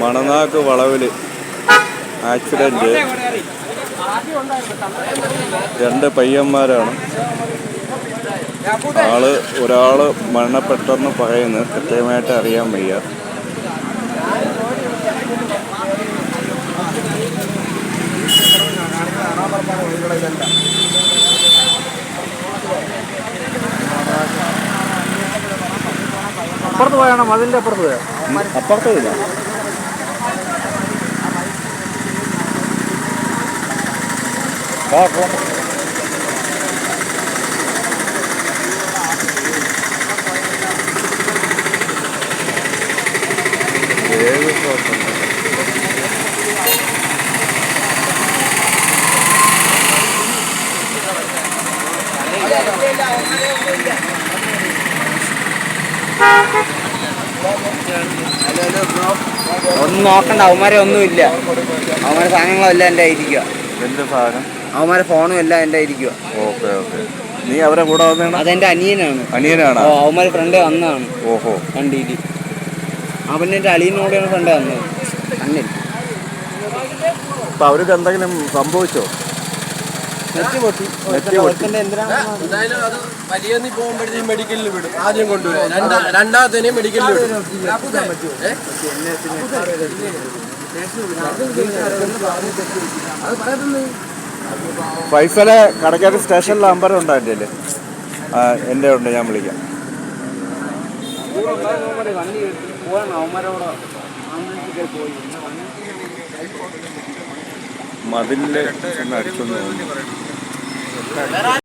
മണനാക്ക് വളവിൽ ആക്സിഡന്റ് രണ്ട് പയ്യന്മാരാണ്. ആൾ ഒരാൾ മരണപ്പെട്ടെന്ന് പറയുന്നത് കൃത്യമായിട്ട് അറിയാൻ വയ്യ. അപ്പുറത്ത് പോയാണോ മതിലിന്റെ അപ്പുറത്ത് അപ്പുറത്ത് കുഴപ്പമില്ല. ഒന്നും നോക്കണ്ട അവന്മാരെ ഒന്നുമില്ല. അവന്മാരെ സാധനങ്ങളെല്ലാം എന്റെ ഇരിക്കുക എന്ത് സാധനം? അവന്മാരെ ഫോണും എല്ലാം എന്റെ ഇരിക്കുക ഓക്കെ ഓക്കെ. നീ അവരെ കൂടെ വന്നാണ് അതെന്റെ അനിയനാണ്. അനിയനാണ്? ഓ അവന്മാര് ഫ്രണ്ട് വന്നതാണ്. ഓഹോ. വണ്ടിയിൽ അവൻ എന്റെ അളിയനോടെയാണ് ഫ്രണ്ട് വന്നത്. അന്നേ അപ്പൊ അവർക്ക് എന്തെങ്കിലും സംഭവിച്ചോ? എന്തായാലും അത് പോകുമ്പോഴത്തേക്കും മെഡിക്കലിൽ വിടും. ആദ്യം കൊണ്ടുവരും. രണ്ടാ രണ്ടാമത്തേനെയും മെഡിക്കലിൽ വിടും? ഫൈസലെ കടക്കാട് സ്റ്റേഷനിൽ നമ്പർ ഉണ്ടോ എന്റെ? ആ എന്റെ ഉണ്ട് ഞാൻ വിളിക്കാം. വണ്ടി പോകണം അവന്മാരോട് പോയി. മതിലിൽ ചെന്ന് അടിച്ചൊന്ന് തോന്നുന്നു